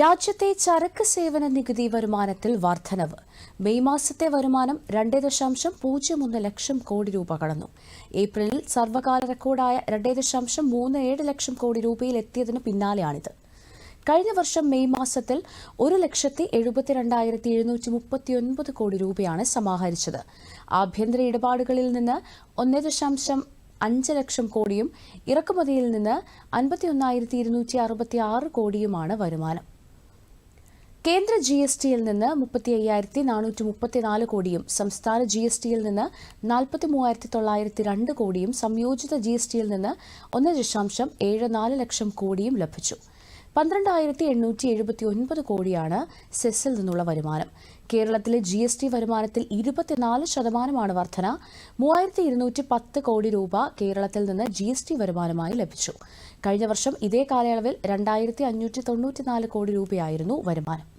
രാജ്യത്തെ ചരക്ക് സേവന നികുതി വരുമാനത്തിൽ വർധനവ്. മെയ് മാസത്തെ വരുമാനം രണ്ട് ദശാംശം പൂജ്യം ഒന്ന് ലക്ഷം കോടി രൂപ കടന്നു. ഏപ്രിലിൽ സർവകാല റെക്കോർഡായ രണ്ട് ദശാംശം മൂന്ന് ഏഴ് ലക്ഷം കോടി രൂപയിൽ എത്തിയതിന് പിന്നാലെയാണിത്. കഴിഞ്ഞ വർഷം മെയ് മാസത്തിൽ ഒരു ലക്ഷത്തി എഴുപത്തിരണ്ടായിരത്തി എഴുന്നൂറ്റി മുപ്പത്തിയൊൻപത് കോടി രൂപയാണ് സമാഹരിച്ചത്. ആഭ്യന്തര ഇടപാടുകളിൽ നിന്ന് ഒന്നേ ദശാംശം അഞ്ച് ലക്ഷം കോടിയും ഇറക്കുമതിയിൽ നിന്ന് അൻപത്തിയൊന്നായിരത്തി ഇരുന്നൂറ്റി അറുപത്തി ആറ് കോടിയുമാണ് വരുമാനം. കേന്ദ്ര ജി എസ് ടിയിൽ നിന്ന് മുപ്പത്തി അയ്യായിരത്തി നാനൂറ്റി മുപ്പത്തിനാല് കോടിയും സംസ്ഥാന ജി എസ് ടിയിൽ നിന്ന് നാൽപ്പത്തി മൂവായിരത്തി തൊള്ളായിരത്തി രണ്ട് കോടിയും സംയോജിത ജി എസ് ടിയിൽ നിന്ന് ഒന്ന് ദശാംശം ഏഴ് നാല് ലക്ഷം കോടിയും ലഭിച്ചു. പന്ത്രണ്ടായിരത്തി എണ്ണൂറ്റി എഴുപത്തി ഒൻപത് കോടിയാണ് സെസ്സിൽ നിന്നുള്ള വരുമാനം. കേരളത്തിലെ ജി എസ് ടി വരുമാനത്തിൽ ഇരുപത്തിനാല് ശതമാനമാണ് വർധന. മൂവായിരത്തി ഇരുന്നൂറ്റി പത്ത് കോടി രൂപ കേരളത്തിൽ നിന്ന് ജി എസ് ടി വരുമാനമായി ലഭിച്ചു. കഴിഞ്ഞ വർഷം ഇതേ കാലയളവിൽ രണ്ടായിരത്തി അഞ്ഞൂറ്റി തൊണ്ണൂറ്റിനാല് കോടി രൂപയായിരുന്നു വരുമാനം.